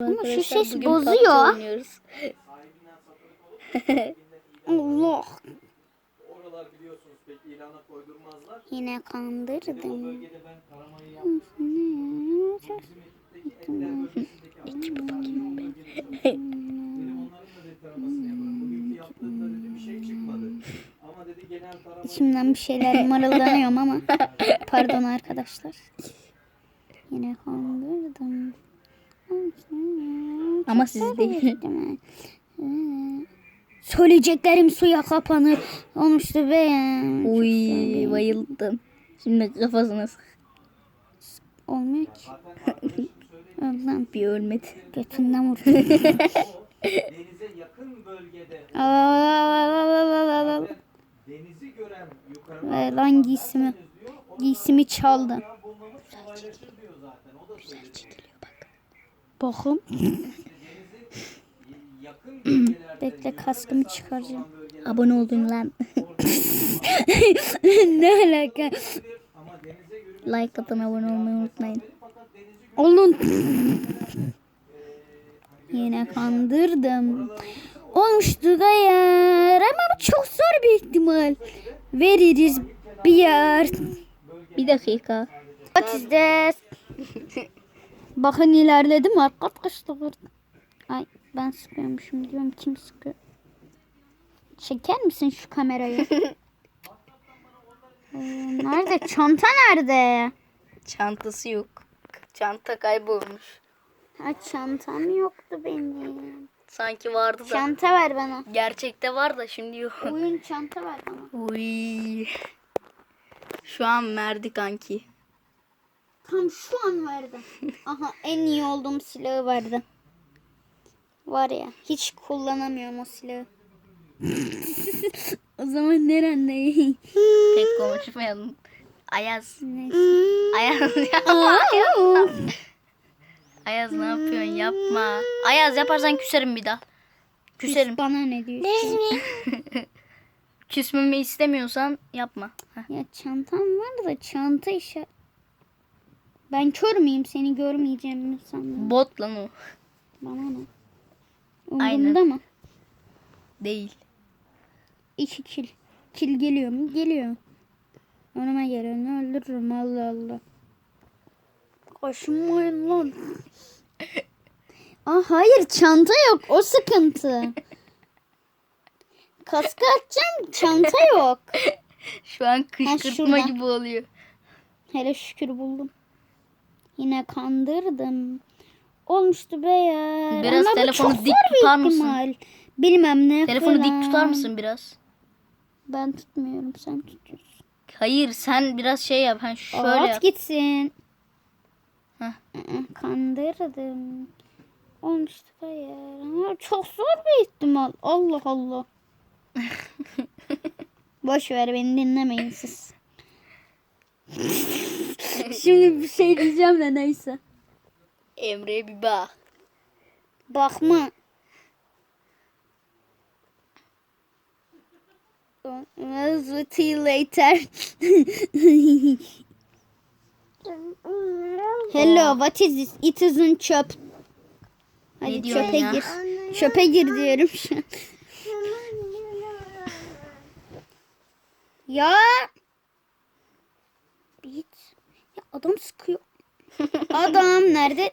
Ama şu ses bozuyor. Allah. Oralar biliyorsunuz pek ilana koydurmazlar. Yine kandırdım. Şey çıkmadı. Ama dedi genel tarama İçimden bir şeyler mırıldanıyorum ama. Pardon arkadaşlar. Yine kandırdım. Ama siz değil. Söyleyeceklerim suya kapanır. Olmuştu be. Uy bayıldım. Şimdi kafasına sık. Olmuyor ki. Allah'ım Bir ölmedi. götünden vurdu. denize yakın bölgede denizi gören yukarı Ve lan giysimi. Giysimi çaldı. bulmamız kolaylaşır diyor zaten. Bakın. Bekle kaskımı çıkaracağım. Abone oldun lan. ne alaka? like atın abone olmayı unutmayın. Olun. Yine kandırdım. Olmuştu gayar ama bu çok zor bir ihtimal. Veririz bir yer. Bir dakika. What is this? Bakın ilerledim arkadaşlar. Ay ben sıkıyormuşum diyorum kim sıkıyor? Çeker misin şu kamerayı? Ee, nerede? Çanta nerede? Çantası yok. Çanta kaybolmuş. Ha çantam yoktu benim. Sanki vardı da. Çanta ver bana. Gerçekte var da şimdi yok. Oyun çanta ver bana. Uy. Şu an merdi kanki. Tam şu an verdi. Aha en iyi olduğum silahı verdi. Var ya hiç kullanamıyorum o silahı. o zaman nerendeyim? Pek konuşmayalım. Ayaz. Ayaz ya. Ayaz ne yapıyorsun yapma. Ayaz yaparsan küserim bir daha. Küserim. Bana ne diyorsun? Küsmemi istemiyorsan yapma. Heh. ya çantam var da çanta işe. Ben kör müyüm seni görmeyeceğim mi sandım? Bot lan o. Bana ne? Umurumda mı? Değil. İki kil. Kil geliyor mu? Geliyor. Önüme geleni öldürürüm Allah Allah. Koşmayın lan. Aa, hayır çanta yok o sıkıntı. Kaskı atacağım çanta yok. Şu an kışkırtma şurada. gibi oluyor. Hele şükür buldum. Yine kandırdım. Olmuştu be ya. Biraz Ama telefonu dik tutar mısın? ihtimal. Bilmem ne Telefonu dik falan. tutar mısın biraz? Ben tutmuyorum sen tutuyorsun. Hayır sen biraz şey yap. Hani şöyle At yap. gitsin. Heh. Kandırdım. Olmuştu be ya. Ama çok zor bir ihtimal. Allah Allah. Boş ver beni dinlemeyin siz. Şimdi bir şey diyeceğim de neyse. Emre'ye bir bak. Bakma. I'll you later. Hello, what is this? It isn't çöp. Hadi Ne çöpe ya? gir. Çöpe gir diyorum şu an. Ya. Bit. Ya adam sıkıyor. Adam nerede?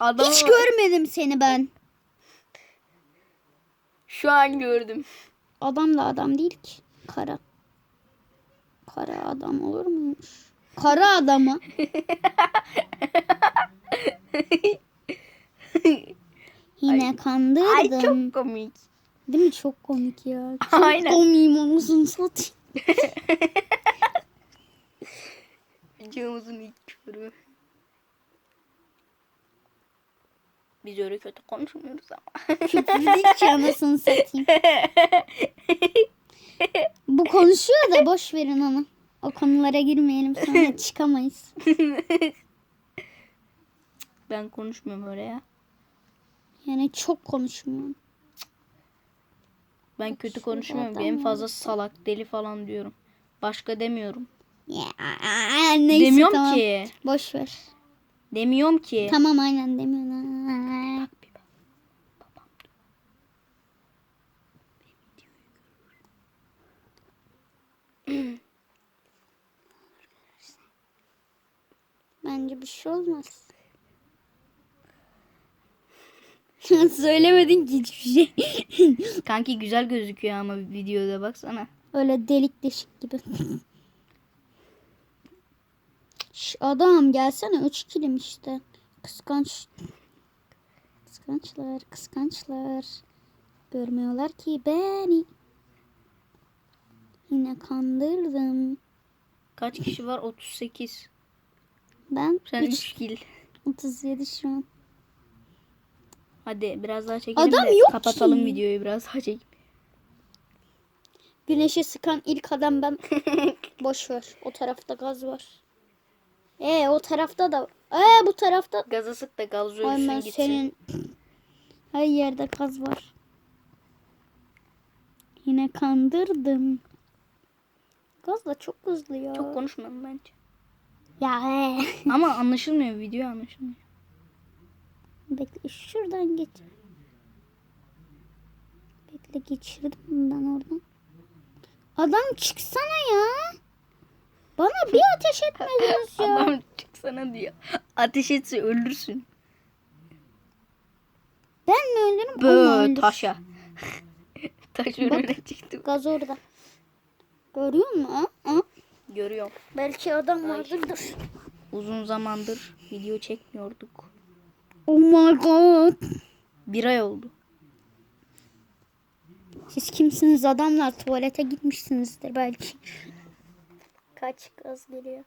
Adam Hiç görmedim seni ben. Şu an gördüm. Adam da adam değil ki. Kara. Kara adam olur muymuş? Kara adamı. Yine Ay kandırdım. çok komik. Değil mi? Çok komik ya. Çok Aynen. komiyim anasını satayım. Biz öyle kötü konuşmuyoruz ama. Küfür değil ki anasını satayım. Bu konuşuyor da boş verin onu. O konulara girmeyelim sonra çıkamayız. ben konuşmuyorum öyle ya. Yani çok konuşmuyorum. Ben kötü Şurada konuşmuyorum. En fazla salak deli falan diyorum. Başka demiyorum. Ya, neyse Demiyorum tamam. ki. Boş ver. Demiyorum ki. Tamam aynen demiyorum. Bence bir şey olmaz. Söylemedin ki hiçbir şey. Kanki güzel gözüküyor ama videoda baksana. Öyle delik deşik gibi. Şş, adam gelsene 3 kilim işte. Kıskanç. Kıskançlar, kıskançlar. Görmüyorlar ki beni. Yine kandırdım. Kaç kişi var? 38. Ben Sen 3, 3 kill. 37 şu an. Hadi biraz daha çekelim Adam de yok kapatalım ki. videoyu biraz daha çek. Güneşe sıkan ilk adam ben. Boş ver. O tarafta gaz var. E o tarafta da. E bu tarafta Gaza sık da gaz ölsün gitsin. senin her yerde kaz var. Yine kandırdım. Gaz da çok hızlı ya. Çok konuşmayalım bence. Ya he. Ama anlaşılmıyor video anlaşılmıyor. Bekle şuradan geç. Bekle geçirdim ben oradan. Adam çıksana ya. Bana bir ateş etmediniz ya. Adam çıksana diyor. Ateş etse ölürsün. Ben mi öldürürüm? Bö taşa. Taş önüne çıktı. Gaz orada. Görüyor musun? Ha? Görüyorum. Belki adam vardır. Dur. Uzun zamandır video çekmiyorduk. Oh my god. Bir ay oldu. Siz kimsiniz adamlar? Tuvalete gitmişsinizdir belki. Kaç gaz geliyor?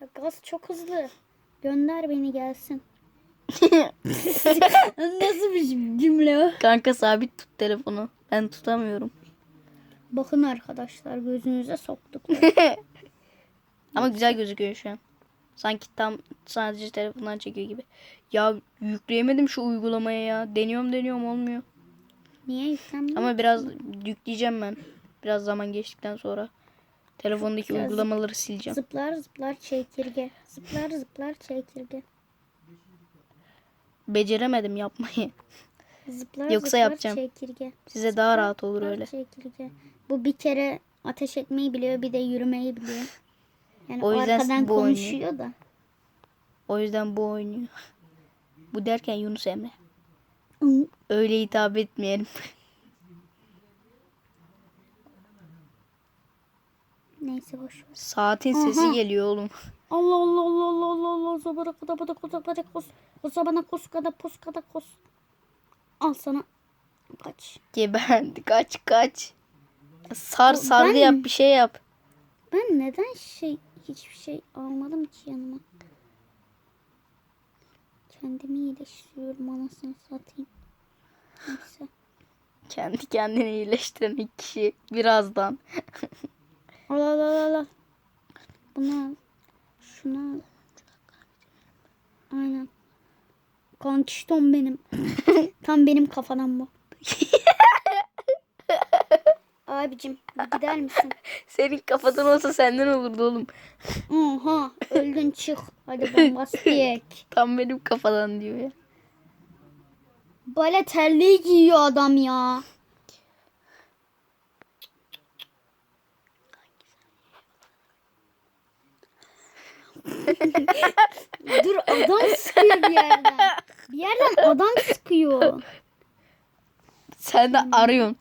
Ya gaz çok hızlı. Gönder beni gelsin. Nasıl bir cümle o? Kanka sabit tut telefonu. Ben tutamıyorum. Bakın arkadaşlar gözünüze soktuk. Ama güzel gözüküyor şu an. Sanki tam sadece telefondan çekiyor gibi. Ya yükleyemedim şu uygulamaya ya. Deniyorum deniyorum olmuyor. Niye yüklenmiyor? Ama biraz yükleyeceğim ben. Biraz zaman geçtikten sonra. Telefondaki Biraz uygulamaları sileceğim. Zıplar zıplar çekirge. Zıplar zıplar çekirge. Beceremedim yapmayı. Zıplar Yoksa zıplar yapacağım. çekirge. Size daha rahat olur Zıplar öyle. Çekirge. Bu bir kere ateş etmeyi biliyor bir de yürümeyi biliyor. Yani O o yüzden arkadan bu oynuyor. konuşuyor da. O yüzden bu oynuyor. Bu derken Yunus Emre. Öyle hitap etmeyelim. Neyse boş ver. Saatin sesi geliyor oğlum. Allah Allah Allah Allah Allah Allah zabara kada bada koza bada kos. Koza bana kos kada pos kada kos. Al sana. Kaç. Geberdi. Kaç kaç. Sar sargı ben- yap bir şey yap. Ben neden şey hiçbir şey almadım ki yanıma. Kendimi iyileştiriyorum anasını satayım. Neyse. Kendi kendini iyileştiren iki kişi birazdan. Al al al al, al. Bunu al. Şunu al. Aynen. Kankiştom benim. Tam benim kafadan bu. Abicim gider misin? Senin kafadan olsa senden olurdu oğlum. Oha öldün çık. Hadi bombastik. Tam benim kafadan diyor ya. Bale terliği giyiyor adam ya. Dur adam sıkıyor bir yerden. Bir yerden adam sıkıyor. Sen de arıyorsun.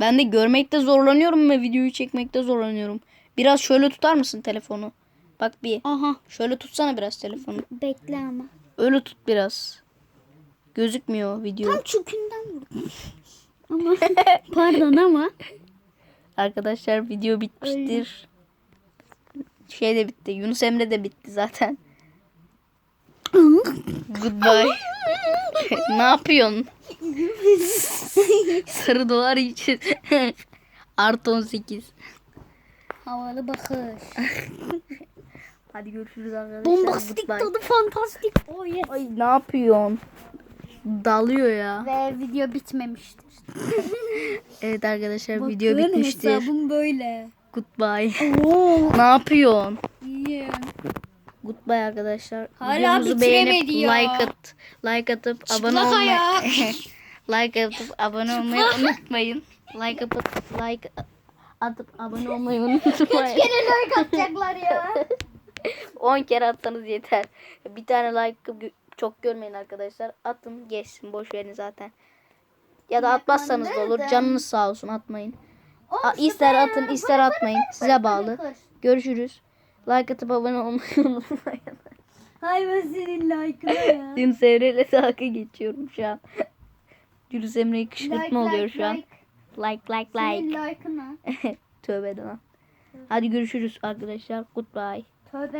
Ben de görmekte zorlanıyorum ve videoyu çekmekte zorlanıyorum. Biraz şöyle tutar mısın telefonu? Bak bir. Aha Şöyle tutsana biraz telefonu. bekle ama. Öyle tut biraz. Gözükmüyor video. Tam çükünden vurdum. Ama pardon ama. Arkadaşlar video bitmiştir. Şey de bitti. Yunus Emre de bitti zaten. Goodbye. ne yapıyorsun? Sarı dolar için. Artı 18. Havalı bakış. Hadi görüşürüz arkadaşlar. Bombastik tadı fantastik. Oh yes. Ay ne yapıyorsun? Dalıyor ya. Ve video bitmemiştir. Evet arkadaşlar video Bakın bitmiştir. hesabım böyle. Goodbye. Oo, ne yapıyorsun? iyi. Goodbye arkadaşlar. Hala Videomuzu beğenip ya. like at like atıp abone Çıplak olmayı ayak. like atıp abone olmayı unutmayın. Like atıp like atıp abone olmayı unutmayın. Gene like atacaklar ya. 10 kere atsanız yeter. Bir tane like çok görmeyin arkadaşlar. Atın geçsin boş verin zaten. Ya da atmazsanız da olur. Canınız sağ olsun atmayın. A, ister atın ister atmayın. Size bağlı. Görüşürüz. Like atıp abone olmayı unutmayın. Hay ben senin like'ına ya. Dün Sevre'yle dalga geçiyorum şu an. Yunus Emre'yi kışkırtma oluyor şu an. Like. Like like Senin like. like'ına. Tövbe de lan. Hadi görüşürüz arkadaşlar. Goodbye. Tövbe.